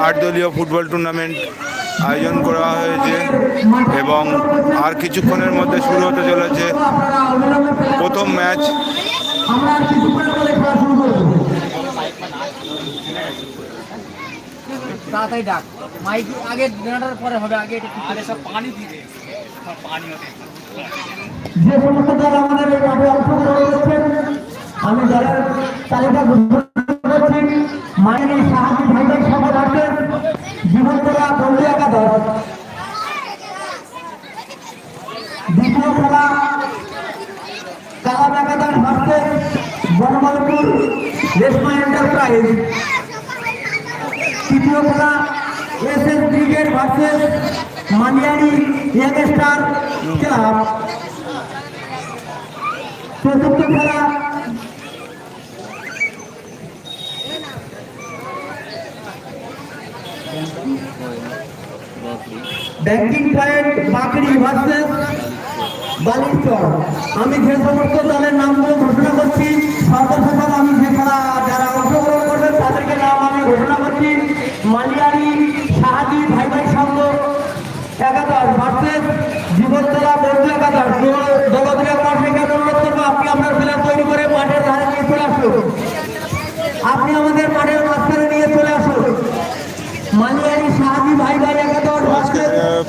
আট দলীয় football tournament আয়োজন করা হয়েছে এবং আর কিছুক্ষণের মধ্যে শুরু হতে চলেছে প্রথম ম্যাচ আমরা আর কিছুক্ষণের মধ্যে খেলা শুরু করব তাড়াতাড়ি ডাক। মাইক আগে দেনাটার পরে হবে আগে সব পানি দিবে। সব পানি যে সমস্ত S brigade versus Maniyari youngster club. চতুর্থ খেলা। Banking point Bakri versus Balichar. আমি যে সমস্ত দলের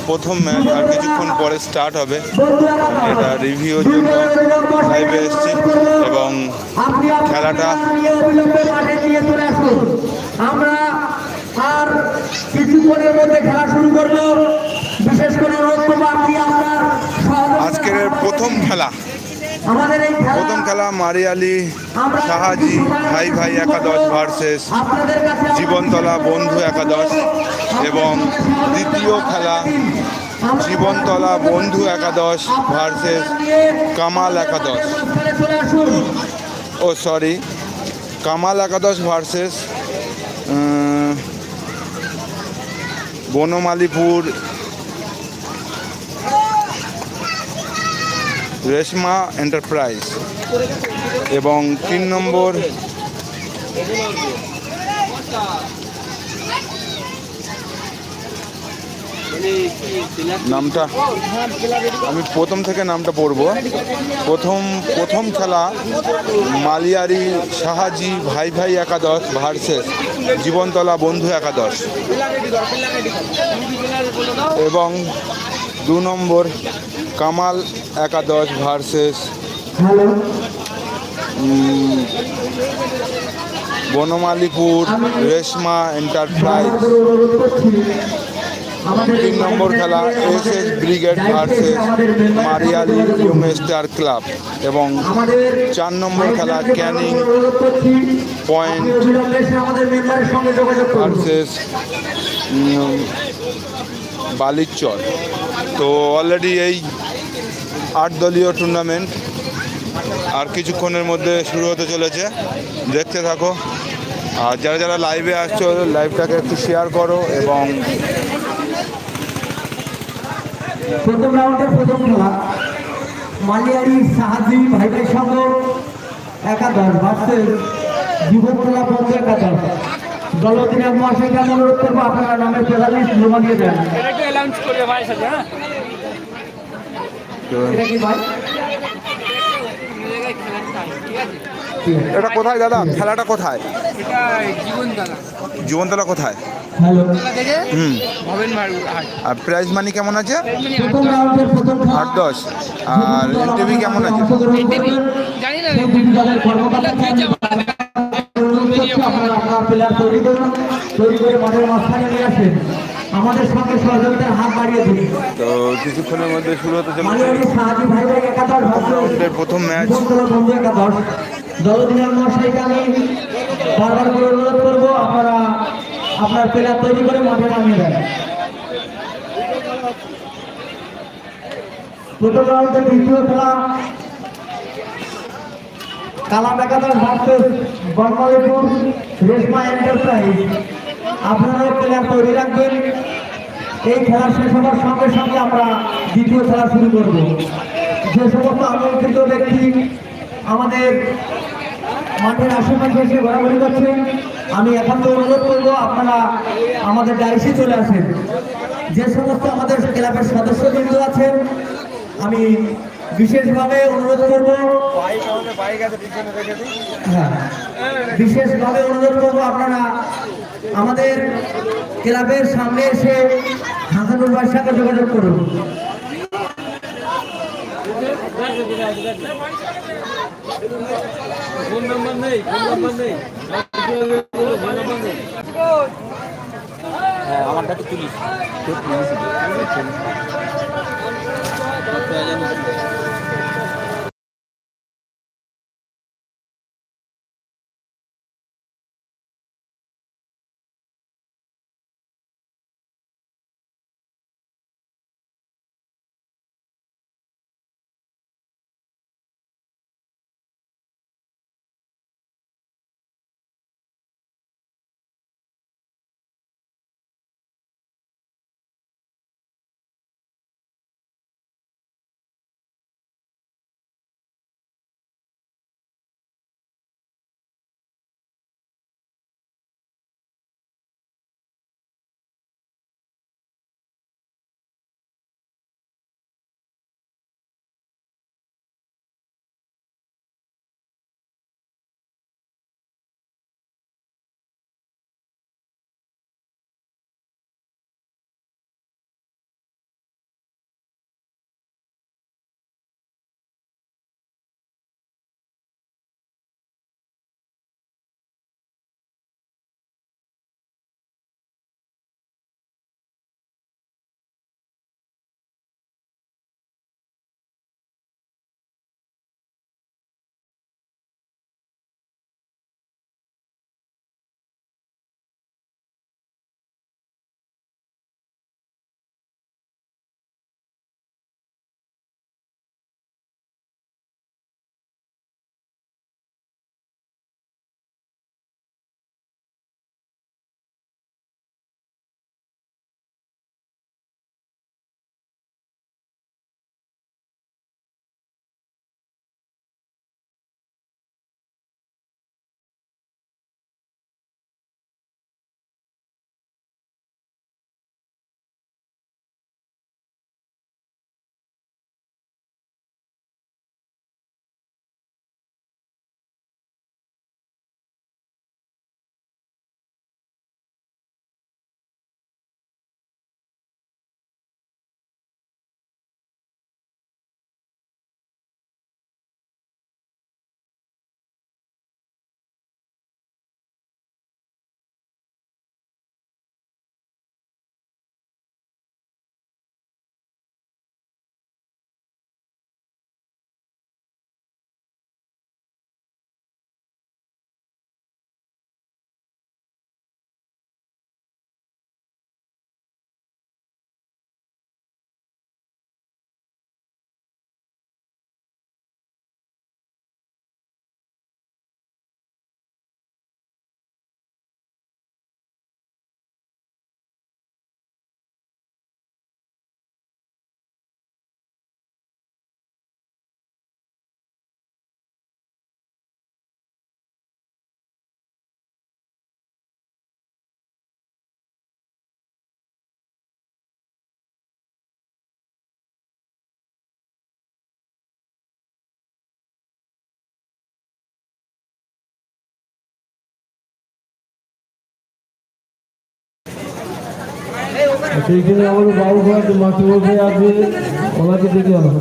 প্রথম ম্যাচ আর কিছুক্ষণ পরে স্টার্ট হবে। এটা রিভিউর জন্য লাইভে এসেছি এবং খেলাটা আমরা আর কিছুক্ষণের মধ্যে খেলা শুরু করব বিশেষ করে আজকের প্রথম খেলা। প্রথম খেলা মারিয়ালি সাহাজি ভাই ভাই একাদশ ভার্সেস জীবনতলা বন্ধু একাদশ। এবং দ্বিতীয় খেলা জীবনতলা বন্ধু একাদশ ভার্সেস কামাল একাদশ। ও সরি কামাল একাদশ ভার্সেস বনমালীপুর রেশমা এন্টারপ্রাইজ এবং তিন নম্বর নামটা? আমি প্রথম থেকে নামটা পড়ব। প্রথম প্রথম খেলা মালিয়ারি সাহাজি ভাই ভাই একাদশ ভার্সেস জীবনতলা বন্ধু একাদশ। এবং দু নম্বর কামাল একাদশ ভার্সেস বনমালীপুর রেশমা এন্টারপ্রাইজ। তিন নম্বর খেলা S S brigade versus Mariali youngster club এবং চার নম্বর খেলা ক্যানিং পয়েন্ট ভার্সেস বালিচর। তো অলরেডি এই আট দলীয় টুর্নামেন্ট আর কিছুক্ষণের মধ্যে শুরু হতে চলেছে। দেখতে থাকো। আর যারা যারা লাইভে আসছো লাইভটাকে একটু শেয়ার করো এবং প্রথম রাউন্ডের প্রথম খেলা। মালিয়ারি সাহাজি ভাই সঙ্গে একাদশ ভার্সেস জীবনতলা বন্ধ একাদশ। দলদিনের মহাশয়কে আমি অনুরোধ করব? আপনারা নামের প্লেয়ার জমা দিয়ে দেন। হ্যাঁ? এটা কি ভাই? ঠিক আছে? এটা কোথায় দাদা? খেলাটা কোথায়? এটা জীবনতলা কোথায়? হুম। আর প্রাইজ মানি কেমন আছে? প্রথম রাউন্ডের প্রথম খেলা আট দশ। আর এনটিভি কেমন আছে? আমাদের সঙ্গে সহযোগিতার হাত বাড়িয়ে দিন। তো কিছুক্ষণের মধ্যে শুরু হতে চলেছে। প্রথম ম্যাচ। দলদিনের মশাইকে আমি বারবার করব, আপনারা আপনার প্লেয়ার তৈরি করে মাঠে নামিয়ে দেন। প্রথম দ্বিতীয় খেলা একাদশ ভার্সেস বনমালীপুর রেশমা এন্টারপ্রাইজ। আপনারা প্লেয়ার তৈরি রাখবেন। এই খেলা শেষ হওয়ার সঙ্গে সঙ্গে আমরা দ্বিতীয় খেলা শুরু করব। যে সমস্ত আমন্ত্রিত ব্যক্তি আমাদের মাঠের আশেপাশে এসে ঘোরাঘুরি করছেন আমি এখন তো অনুরোধ করব, আপনারা আমাদের ডাইসে চলে আসেন। যে সমস্ত আমাদের ক্লাবের সদস্য সদস্যবৃন্দ আছেন, আমি বিশেষভাবে অনুরোধ করব হ্যাঁ বিশেষভাবে অনুরোধ করব আপনারা আমাদের ক্লাবের সামনে এসে হাসানুর সাথে যোগাযোগ করুন। ফোন নাম্বার নেই ফোন নাম্বার নেই নাম্বার নেই আমারটা তো তুলিস সেইখানে আমাদের বাবু ভাই মাতৃমশাই আছে, ওনাকে ডেকে আনো।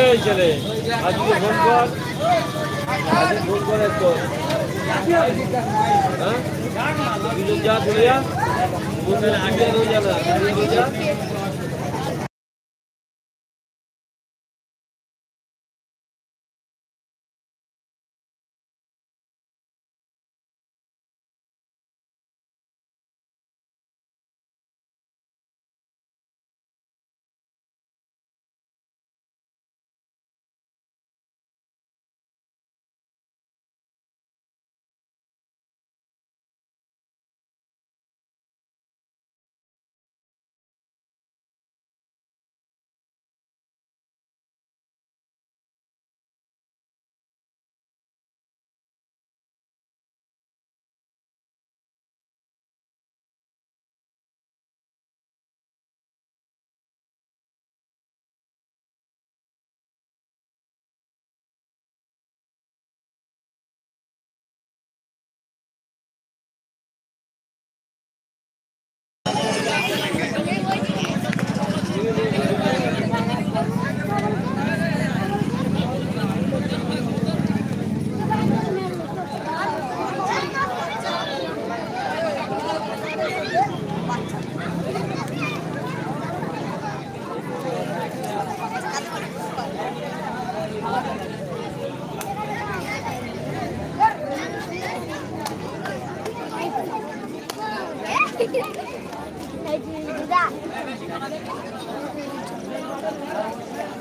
এই ছেলে আজকে ফোন কর। আজকে ফোন করে হ্যাঁ? যা চলে যা। বলছেন আগে রোজা না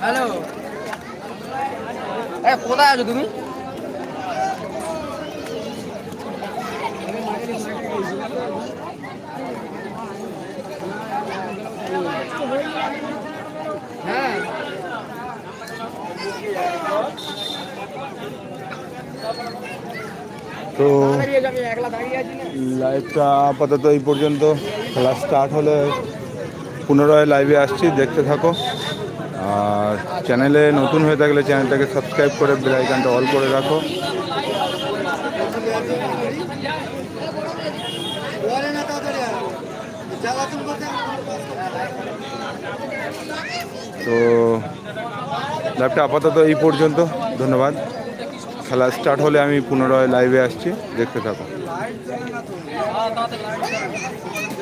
হ্যালো। কোথায় আছো তুমি? হ্যাঁ। তো লাইভটা আপাতত এই পর্যন্ত। খেলা স্টার্ট হলে পুনরায় লাইভে আসছি, দেখতে থাকো। আর চ্যানেলে নতুন হয়ে থাকলে চ্যানেলটাকে সাবস্ক্রাইব করে বেল আইকনটা অল করে রাখো। তো লাইভটা আপাতত এই পর্যন্ত। ধন্যবাদ। খেলা স্টার্ট হলে আমি পুনরায় লাইভে আসছি, দেখতে থাকো।